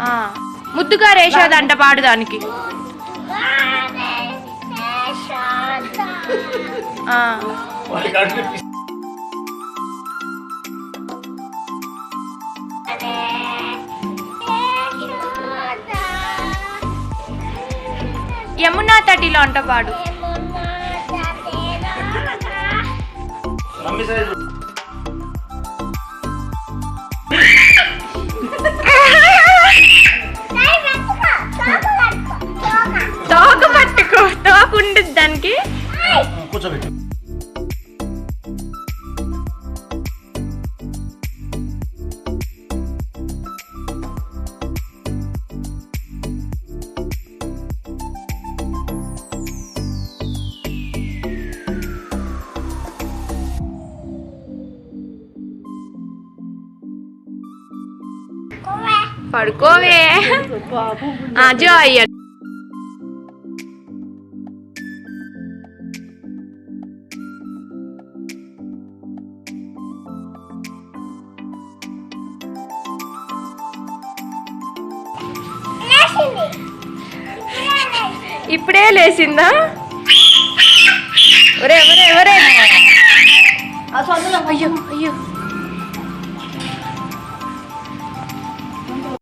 ఆ, ముద్దుగా రేషోదంట పాడు దానికి. ఆ, వాడికి అడిగి పిచ్చి. యమునా తటిలో అంట. పాడు పడుకోవే. ఆ, జో అయ్యా. ఇప్పుడే లేచిందా? ఒరే ఒరే ఒరే. అయ్యో అయ్యో.